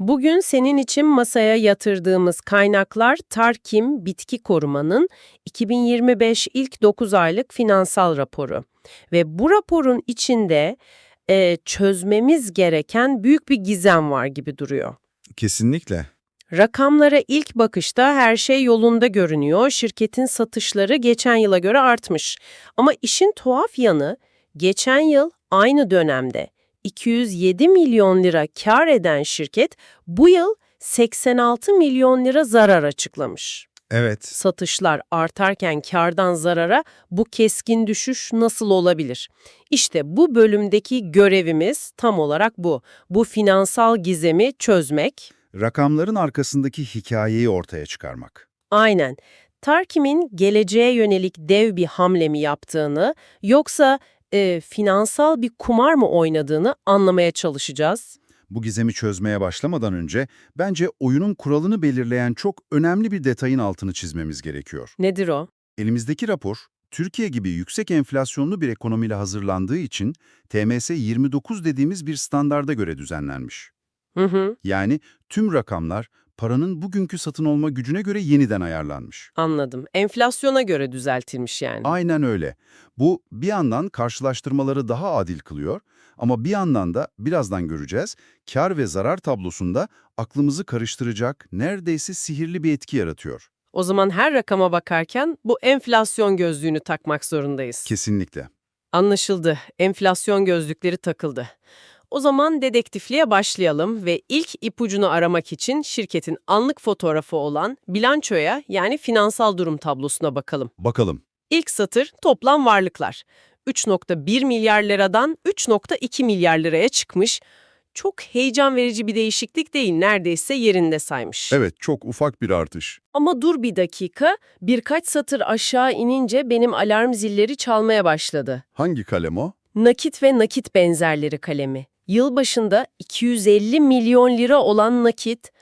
Bugün senin için masaya yatırdığımız kaynaklar Tarkim Bitki Koruma'nın 2025 ilk 9 aylık finansal raporu. Ve bu raporun içinde e, çözmemiz gereken büyük bir gizem var gibi duruyor. Kesinlikle. Rakamlara ilk bakışta her şey yolunda görünüyor. Şirketin satışları geçen yıla göre artmış. Ama işin tuhaf yanı geçen yıl aynı dönemde 207 milyon lira kar eden şirket bu yıl 86 milyon lira zarar açıklamış. Evet. Satışlar artarken kardan zarara bu keskin düşüş nasıl olabilir? İşte bu bölümdeki görevimiz tam olarak bu. Bu finansal gizemi çözmek. Rakamların arkasındaki hikayeyi ortaya çıkarmak. Aynen. Tarkim'in geleceğe yönelik dev bir hamle mi yaptığını yoksa e, finansal bir kumar mı oynadığını anlamaya çalışacağız. Bu gizemi çözmeye başlamadan önce bence oyunun kuralını belirleyen çok önemli bir detayın altını çizmemiz gerekiyor. Nedir o? Elimizdeki rapor, Türkiye gibi yüksek enflasyonlu bir ekonomiyle hazırlandığı için TMS 29 dediğimiz bir standarda göre düzenlenmiş. Hı hı, Yani tüm rakamlar paranın bugünkü satın olma gücüne göre yeniden ayarlanmış. anladım. Enflasyona göre düzeltilmiş yani. Aynen öyle. Bu bir yandan karşılaştırmaları daha adil kılıyor ama bir yandan da birazdan göreceğiz kar ve zarar tablosunda aklımızı karıştıracak neredeyse sihirli bir etki yaratıyor. O zaman her rakama bakarken bu enflasyon gözlüğünü takmak zorundayız. Kesinlikle. Anlaşıldı. Enflasyon gözlükleri takıldı. O zaman dedektifliğe başlayalım ve ilk ipucunu aramak için şirketin anlık fotoğrafı olan bilançoya yani finansal durum tablosuna bakalım. Bakalım. İlk satır toplam varlıklar. 3.1 milyar liradan 3.2 milyar liraya çıkmış. Çok heyecan verici bir değişiklik değil, neredeyse yerinde saymış. Evet, çok ufak bir artış. Ama dur bir dakika, birkaç satır aşağı inince benim alarm zilleri çalmaya başladı. Hangi kalem o? Nakit ve nakit benzerleri kalemi. Yılbaşında 250 milyon lira olan nakit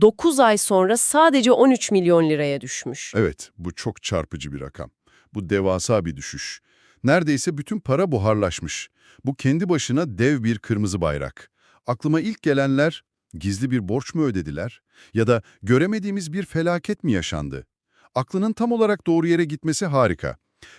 9 ay sonra sadece 13 milyon liraya düşmüş. Evet, bu çok çarpıcı bir rakam. Bu devasa bir düşüş. Neredeyse bütün para buharlaşmış. Bu kendi başına dev bir kırmızı bayrak. Aklıma ilk gelenler, gizli bir borç mu ödediler? Ya da göremediğimiz bir felaket mi yaşandı? Aklının tam olarak doğru yere gitmesi harika.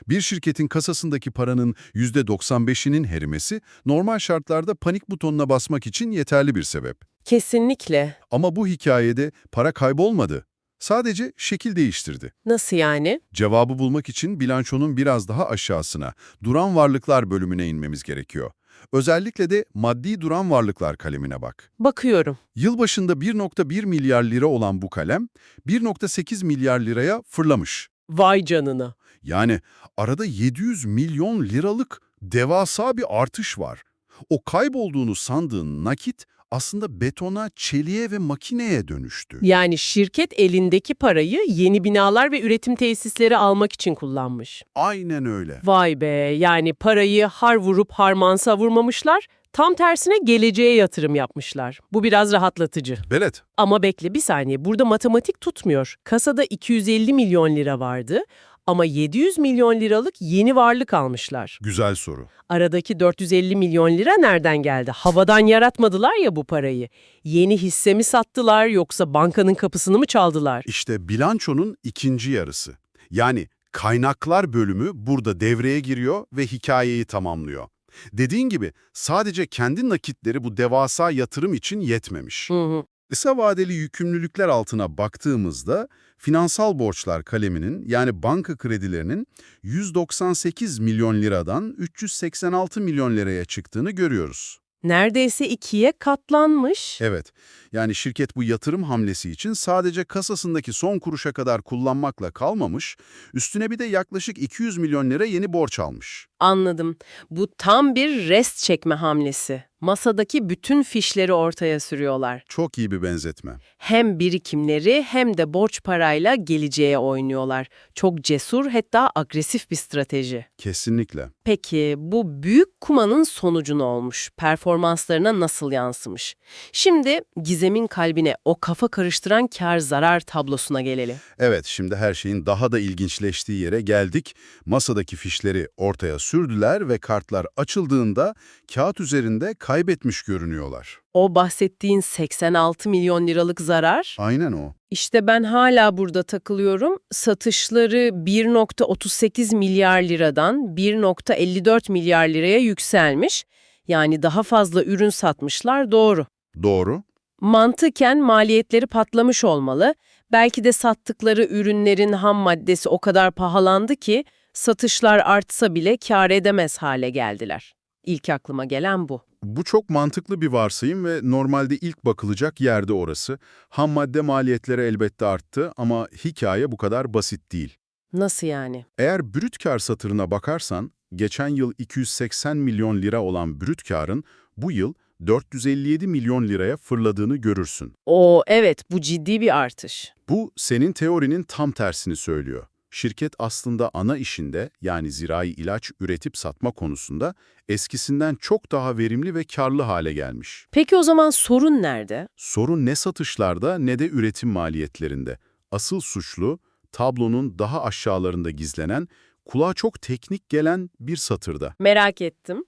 Bir şirketin kasasındaki paranın %95'inin erimesi, normal şartlarda panik butonuna basmak için yeterli bir sebep. Kesinlikle. Ama bu hikayede para kaybolmadı. Sadece şekil değiştirdi. Nasıl yani? Cevabı bulmak için bilançonun biraz daha aşağısına, duran varlıklar bölümüne inmemiz gerekiyor. Özellikle de maddi duran varlıklar kalemine bak. Bakıyorum. Yılbaşında 1.1 milyar lira olan bu kalem, 1.8 milyar liraya fırlamış. Vay canına. Yani arada 700 milyon liralık devasa bir artış var. O kaybolduğunu sandığın nakit aslında betona, çeliğe ve makineye dönüştü. Yani şirket elindeki parayı yeni binalar ve üretim tesisleri almak için kullanmış. Aynen öyle. Vay be yani parayı har vurup harmansa vurmamışlar, tam tersine geleceğe yatırım yapmışlar. Bu biraz rahatlatıcı. Belet, Ama bekle bir saniye burada matematik tutmuyor. Kasada 250 milyon lira vardı ama 700 milyon liralık yeni varlık almışlar. güzel soru. Aradaki 450 milyon lira nereden geldi? Havadan yaratmadılar ya bu parayı. Yeni hisse mi sattılar yoksa bankanın kapısını mı çaldılar? İşte bilançonun ikinci yarısı. Yani kaynaklar bölümü burada devreye giriyor ve hikayeyi tamamlıyor. Dediğin gibi sadece kendi nakitleri bu devasa yatırım için yetmemiş. Hı hı. Kısa vadeli yükümlülükler altına baktığımızda finansal borçlar kaleminin yani banka kredilerinin 198 milyon liradan 386 milyon liraya çıktığını görüyoruz. Neredeyse ikiye katlanmış. Evet, yani şirket bu yatırım hamlesi için sadece kasasındaki son kuruşa kadar kullanmakla kalmamış, üstüne bir de yaklaşık 200 milyon lira yeni borç almış. Anladım. Bu tam bir rest çekme hamlesi. Masadaki bütün fişleri ortaya sürüyorlar. Çok iyi bir benzetme. Hem birikimleri hem de borç parayla geleceğe oynuyorlar. Çok cesur hatta agresif bir strateji. Kesinlikle. Peki bu büyük kumanın sonucu ne olmuş? Performanslarına nasıl yansımış? Şimdi Gizem'in kalbine o kafa karıştıran kar zarar tablosuna gelelim. Evet, şimdi her şeyin daha da ilginçleştiği yere geldik. Masadaki fişleri ortaya sürdüler ve kartlar açıldığında kağıt üzerinde kaybetmiş görünüyorlar. O bahsettiğin 86 milyon liralık zarar, Aynen o. işte ben hala burada takılıyorum. Satışları 1.38 milyar liradan 1.54 milyar liraya yükselmiş. Yani daha fazla ürün satmışlar doğru. Doğru. Mantıken maliyetleri patlamış olmalı. Belki de sattıkları ürünlerin ham maddesi o kadar pahalandı ki satışlar artsa bile kâr edemez hale geldiler. İlk aklıma gelen bu. Bu çok mantıklı bir varsayım ve normalde ilk bakılacak yerde orası. Ham madde maliyetleri elbette arttı ama hikaye bu kadar basit değil. Nasıl yani? Eğer brüt kar satırına bakarsan, geçen yıl 280 milyon lira olan brüt karın bu yıl 457 milyon liraya fırladığını görürsün. Oo evet bu ciddi bir artış. Bu senin teorinin tam tersini söylüyor. Şirket aslında ana işinde yani zirai ilaç üretip satma konusunda eskisinden çok daha verimli ve karlı hale gelmiş. Peki o zaman sorun nerede? Sorun ne satışlarda ne de üretim maliyetlerinde. Asıl suçlu tablonun daha aşağılarında gizlenen, kulağa çok teknik gelen bir satırda. Merak ettim.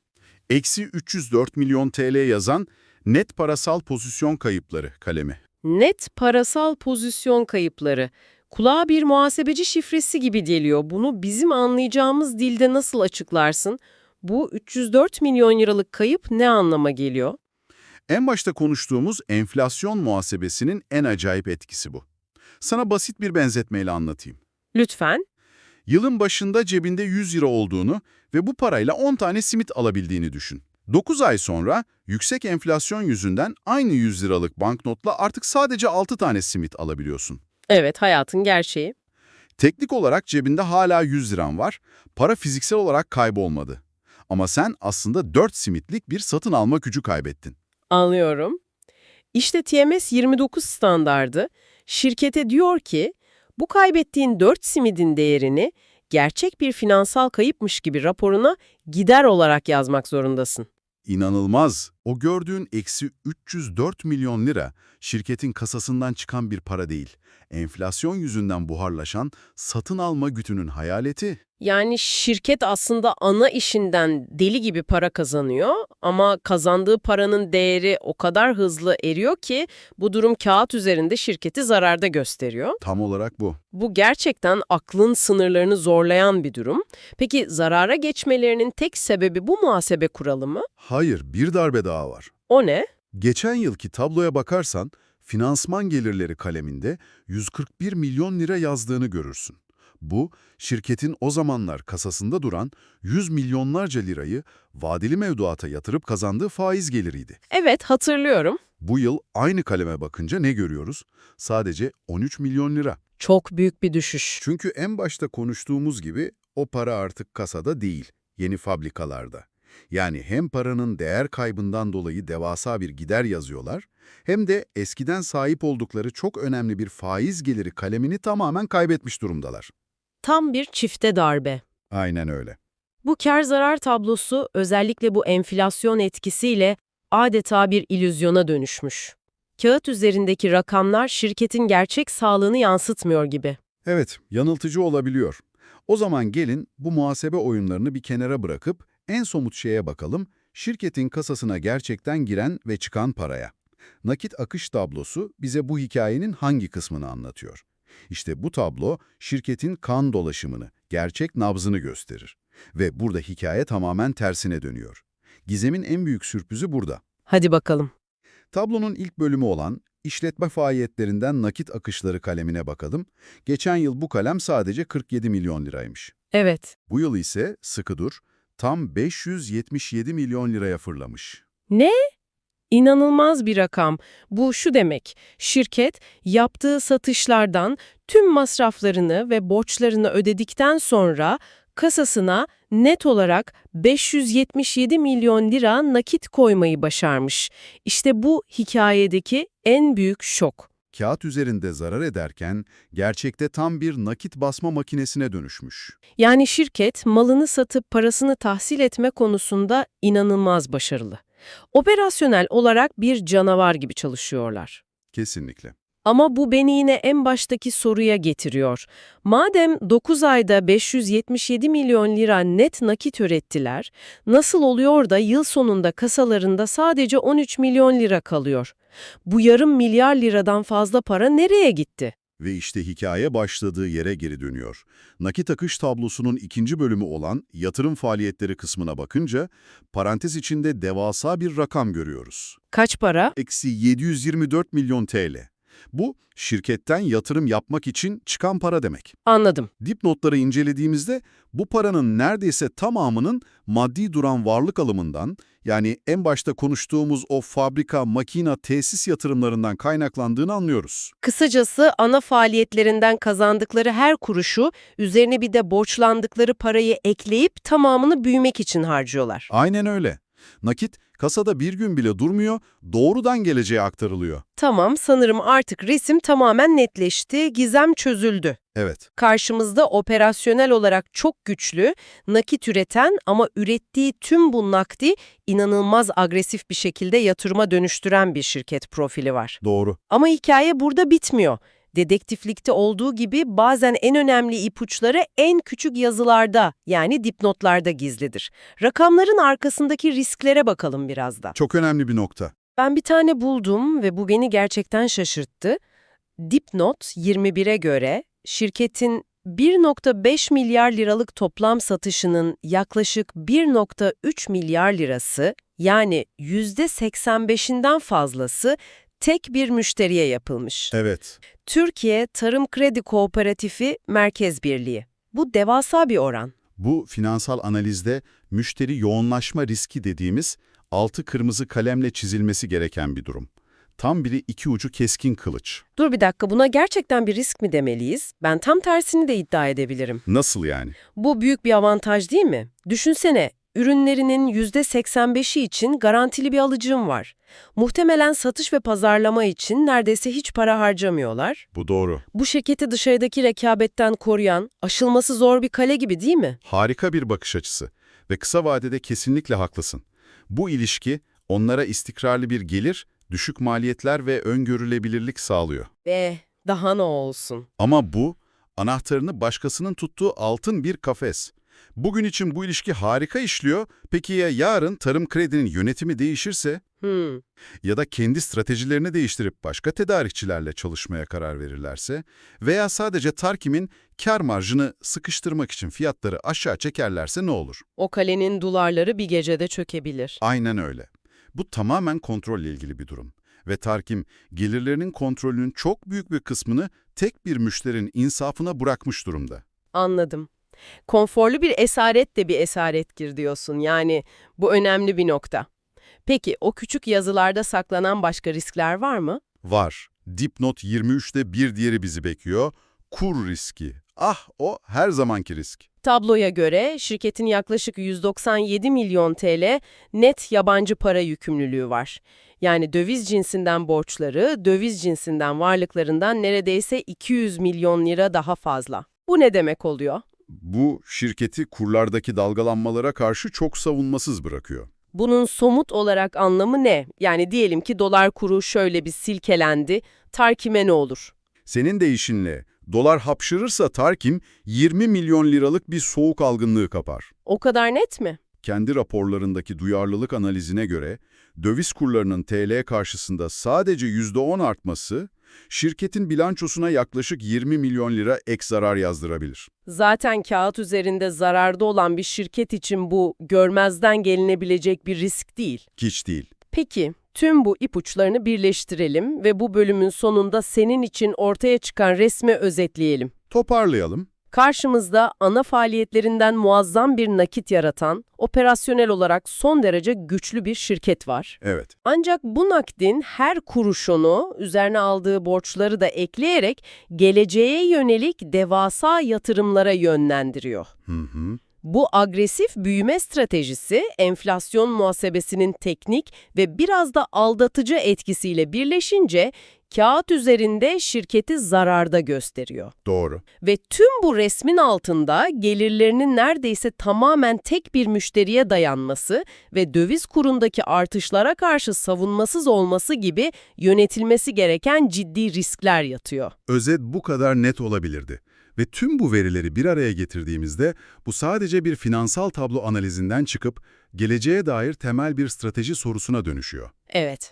Eksi 304 milyon TL yazan net parasal pozisyon kayıpları kalemi. Net parasal pozisyon kayıpları. Kulağa bir muhasebeci şifresi gibi geliyor. Bunu bizim anlayacağımız dilde nasıl açıklarsın? Bu 304 milyon liralık kayıp ne anlama geliyor? En başta konuştuğumuz enflasyon muhasebesinin en acayip etkisi bu. Sana basit bir benzetmeyle anlatayım. Lütfen. Yılın başında cebinde 100 lira olduğunu ve bu parayla 10 tane simit alabildiğini düşün. 9 ay sonra yüksek enflasyon yüzünden aynı 100 liralık banknotla artık sadece 6 tane simit alabiliyorsun. Evet, hayatın gerçeği. Teknik olarak cebinde hala 100 liran var, para fiziksel olarak kaybolmadı. Ama sen aslında 4 simitlik bir satın alma gücü kaybettin. Anlıyorum. İşte TMS 29 standardı şirkete diyor ki bu kaybettiğin 4 simidin değerini gerçek bir finansal kayıpmış gibi raporuna gider olarak yazmak zorundasın. İnanılmaz. O gördüğün eksi 304 milyon lira şirketin kasasından çıkan bir para değil. Enflasyon yüzünden buharlaşan satın alma gütünün hayaleti. Yani şirket aslında ana işinden deli gibi para kazanıyor ama kazandığı paranın değeri o kadar hızlı eriyor ki bu durum kağıt üzerinde şirketi zararda gösteriyor. Tam olarak bu. Bu gerçekten aklın sınırlarını zorlayan bir durum. Peki zarara geçmelerinin tek sebebi bu muhasebe kuralı mı? Hayır, bir darbe daha var. O ne? Geçen yılki tabloya bakarsan finansman gelirleri kaleminde 141 milyon lira yazdığını görürsün. Bu, şirketin o zamanlar kasasında duran 100 milyonlarca lirayı vadeli mevduata yatırıp kazandığı faiz geliriydi. Evet hatırlıyorum. Bu yıl aynı kaleme bakınca ne görüyoruz? Sadece 13 milyon lira. Çok büyük bir düşüş. Çünkü en başta konuştuğumuz gibi o para artık kasada değil, yeni fabrikalarda. Yani hem paranın değer kaybından dolayı devasa bir gider yazıyorlar, hem de eskiden sahip oldukları çok önemli bir faiz geliri kalemini tamamen kaybetmiş durumdalar. Tam bir çifte darbe. Aynen öyle. Bu kar zarar tablosu özellikle bu enflasyon etkisiyle adeta bir ilüzyona dönüşmüş. Kağıt üzerindeki rakamlar şirketin gerçek sağlığını yansıtmıyor gibi. Evet, yanıltıcı olabiliyor. O zaman gelin bu muhasebe oyunlarını bir kenara bırakıp en somut şeye bakalım, şirketin kasasına gerçekten giren ve çıkan paraya. Nakit akış tablosu bize bu hikayenin hangi kısmını anlatıyor? İşte bu tablo şirketin kan dolaşımını, gerçek nabzını gösterir. Ve burada hikaye tamamen tersine dönüyor. Gizem'in en büyük sürprizi burada. Hadi bakalım. Tablonun ilk bölümü olan işletme faaliyetlerinden nakit akışları kalemine bakalım. Geçen yıl bu kalem sadece 47 milyon liraymış. Evet. Bu yıl ise, sıkı dur, tam 577 milyon liraya fırlamış. Ne? İnanılmaz bir rakam. Bu şu demek, şirket yaptığı satışlardan tüm masraflarını ve borçlarını ödedikten sonra kasasına net olarak 577 milyon lira nakit koymayı başarmış. İşte bu hikayedeki en büyük şok. Kağıt üzerinde zarar ederken gerçekte tam bir nakit basma makinesine dönüşmüş. Yani şirket malını satıp parasını tahsil etme konusunda inanılmaz başarılı. Operasyonel olarak bir canavar gibi çalışıyorlar. Kesinlikle. Ama bu beni yine en baştaki soruya getiriyor. Madem 9 ayda 577 milyon lira net nakit ürettiler, nasıl oluyor da yıl sonunda kasalarında sadece 13 milyon lira kalıyor? Bu yarım milyar liradan fazla para nereye gitti? Ve işte hikaye başladığı yere geri dönüyor. Nakit akış tablosunun ikinci bölümü olan yatırım faaliyetleri kısmına bakınca parantez içinde devasa bir rakam görüyoruz. Kaç para? Eksi 724 milyon TL. Bu şirketten yatırım yapmak için çıkan para demek. Anladım. Dipnotları incelediğimizde bu paranın neredeyse tamamının maddi duran varlık alımından yani en başta konuştuğumuz o fabrika, makina, tesis yatırımlarından kaynaklandığını anlıyoruz. Kısacası ana faaliyetlerinden kazandıkları her kuruşu üzerine bir de borçlandıkları parayı ekleyip tamamını büyümek için harcıyorlar. Aynen öyle. Nakit kasada bir gün bile durmuyor, doğrudan geleceğe aktarılıyor. Tamam, sanırım artık resim tamamen netleşti, gizem çözüldü. Evet, Karşımızda operasyonel olarak çok güçlü, nakit üreten ama ürettiği tüm bu nakdi inanılmaz agresif bir şekilde yatırıma dönüştüren bir şirket profili var. doğru. Ama hikaye burada bitmiyor. Dedektiflikte olduğu gibi bazen en önemli ipuçları en küçük yazılarda yani dipnotlarda gizlidir. Rakamların arkasındaki risklere bakalım biraz da. Çok önemli bir nokta. Ben bir tane buldum ve bu beni gerçekten şaşırttı. Dipnot 21'e göre şirketin 1.5 milyar liralık toplam satışının yaklaşık 1.3 milyar lirası yani %85'inden fazlası tek bir müşteriye yapılmış. Evet, Türkiye Tarım Kredi Kooperatifi Merkez Birliği. Bu devasa bir oran. bu finansal analizde müşteri yoğunlaşma riski dediğimiz altı kırmızı kalemle çizilmesi gereken bir durum. Tam biri iki ucu keskin kılıç. Dur bir dakika buna gerçekten bir risk mi demeliyiz? Ben tam tersini de iddia edebilirim. Nasıl yani? Bu büyük bir avantaj değil mi? Düşünsene, ürünlerinin %85'i için garantili bir alıcım var. Muhtemelen satış ve pazarlama için neredeyse hiç para harcamıyorlar. Bu doğru. Bu şirketi dışarıdaki rekabetten koruyan, aşılması zor bir kale gibi değil mi? Harika bir bakış açısı ve kısa vadede kesinlikle haklısın. Bu ilişki onlara istikrarlı bir gelir, düşük maliyetler ve öngörülebilirlik sağlıyor. Ve daha ne olsun? Ama bu, anahtarını başkasının tuttuğu altın bir kafes. Bugün için bu ilişki harika işliyor, peki ya yarın tarım kredinin yönetimi değişirse Hmm. ya da kendi stratejilerini değiştirip başka tedarikçilerle çalışmaya karar verirlerse veya sadece Tarkim'in kar marjını sıkıştırmak için fiyatları aşağı çekerlerse ne olur? O kalenin duvarları bir gecede çökebilir. Aynen öyle. Bu tamamen kontrolle ilgili bir durum. Ve Tarkim, gelirlerinin kontrolünün çok büyük bir kısmını tek bir müşterinin insafına bırakmış durumda. Anladım. Konforlu bir esaret de bir esarettir diyorsun. Yani bu önemli bir nokta. Peki o küçük yazılarda saklanan başka riskler var mı? Var. Dipnot 23'te bir diğeri bizi bekliyor. Kur riski. Ah o her zamanki risk. Tabloya göre şirketin yaklaşık 197 milyon TL net yabancı para yükümlülüğü var. Yani döviz cinsinden borçları, döviz cinsinden varlıklarından neredeyse 200 milyon lira daha fazla. Bu ne demek oluyor? Bu şirketi kurlardaki dalgalanmalara karşı çok savunmasız bırakıyor. Bunun somut olarak anlamı ne? Yani diyelim ki dolar kuru şöyle bir silkelendi, Tarkim'e ne olur? Senin deyişinle dolar hapşırırsa Tarkim 20 milyon liralık bir soğuk algınlığı kapar. O kadar net mi? Kendi raporlarındaki duyarlılık analizine göre döviz kurlarının TL karşısında sadece %10 artması şirketin bilançosuna yaklaşık 20 milyon lira ek zarar yazdırabilir. Zaten kağıt üzerinde zararda olan bir şirket için bu görmezden gelinebilecek bir risk değil. Hiç değil. Peki, tüm bu ipuçlarını birleştirelim ve bu bölümün sonunda senin için ortaya çıkan resmi özetleyelim. Toparlayalım. Karşımızda ana faaliyetlerinden muazzam bir nakit yaratan, operasyonel olarak son derece güçlü bir şirket var. Evet. Ancak bu nakdin her kuruşunu üzerine aldığı borçları da ekleyerek geleceğe yönelik devasa yatırımlara yönlendiriyor. Hı hı. Bu agresif büyüme stratejisi enflasyon muhasebesinin teknik ve biraz da aldatıcı etkisiyle birleşince kağıt üzerinde şirketi zararda gösteriyor. Doğru. Ve tüm bu resmin altında gelirlerinin neredeyse tamamen tek bir müşteriye dayanması ve döviz kurundaki artışlara karşı savunmasız olması gibi yönetilmesi gereken ciddi riskler yatıyor. Özet bu kadar net olabilirdi. Ve tüm bu verileri bir araya getirdiğimizde bu sadece bir finansal tablo analizinden çıkıp geleceğe dair temel bir strateji sorusuna dönüşüyor. Evet.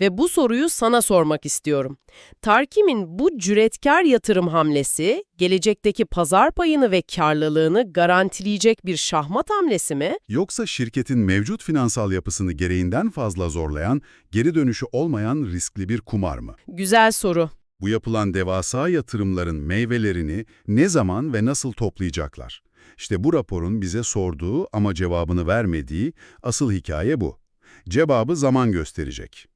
Ve bu soruyu sana sormak istiyorum. Tarkim'in bu cüretkar yatırım hamlesi, gelecekteki pazar payını ve karlılığını garantileyecek bir şahmat hamlesi mi? Yoksa şirketin mevcut finansal yapısını gereğinden fazla zorlayan, geri dönüşü olmayan riskli bir kumar mı? Güzel soru. Bu yapılan devasa yatırımların meyvelerini ne zaman ve nasıl toplayacaklar? İşte bu raporun bize sorduğu ama cevabını vermediği asıl hikaye bu. Cevabı zaman gösterecek.